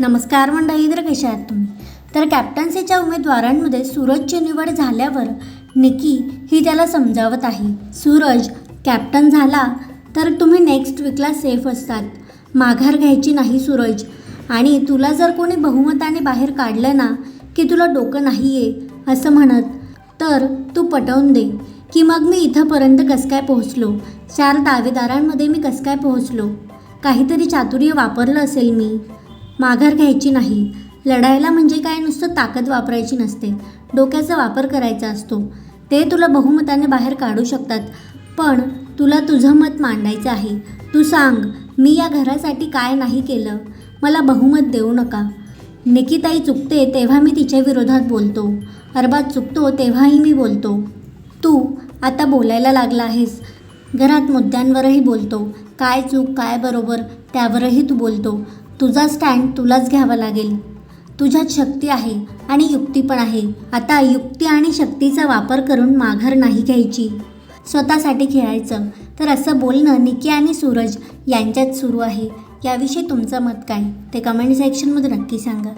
नमस्कार मंडळी तर कशा आहात तुम्ही? तर कॅप्टन्सीच्या उमेदवारांमध्ये सूरजची निवड झाल्यावर निकी ही त्याला समजावत आहे. सूरज कॅप्टन झाला तर तुम्ही नेक्स्ट वीकला सेफ असतात. माघार घ्यायची नाही सूरज. आणि तुला जर कोणी बहुमताने बाहेर काढलं ना की तुला डोकं नाही आहे असं म्हणत तर तू पटवून दे की मग मी इथंपर्यंत कसं काय पोहोचलो? चार दावेदारांमध्ये मी कसं काय पोहोचलो? काहीतरी चातुर्य वापरलं असेल मी. माघार घ्यायची नाही. लढायला म्हणजे काय? नुसतं ताकद वापरायची नसते. डोक्याचा वापर करायचा असतो. ते तुला बहुमताने बाहेर काढू शकतात. पण तुला तुझं मत मांडायचं आहे. तू सांग मी या घरासाठी काय नाही केलं? मला बहुमत देऊ नका. निकिताई चुकते तेव्हा मी तिच्या विरोधात बोलतो. अरबाज चुकतो तेव्हाही मी बोलतो. तू आता बोलायला लागला आहेस. घरात मुद्द्यांवरही बोलतो. काय चूक काय बरोबर त्यावरही तू बोलतो. तुझा स्टँड तुलाच घ्यावा लागेल. तुझ्यात शक्ती आहे आणि युक्ती पण आहे. आता युक्ती आणि शक्तीचा वापर करून माघार नाही घ्यायची. स्वतःसाठी खेळायचं. तर असं बोलणं निकी आणि सूरज यांच्यात सुरू आहे. याविषयी तुमचं मत काय? ते कमेंट सेक्शनमध्ये नक्की सांगा.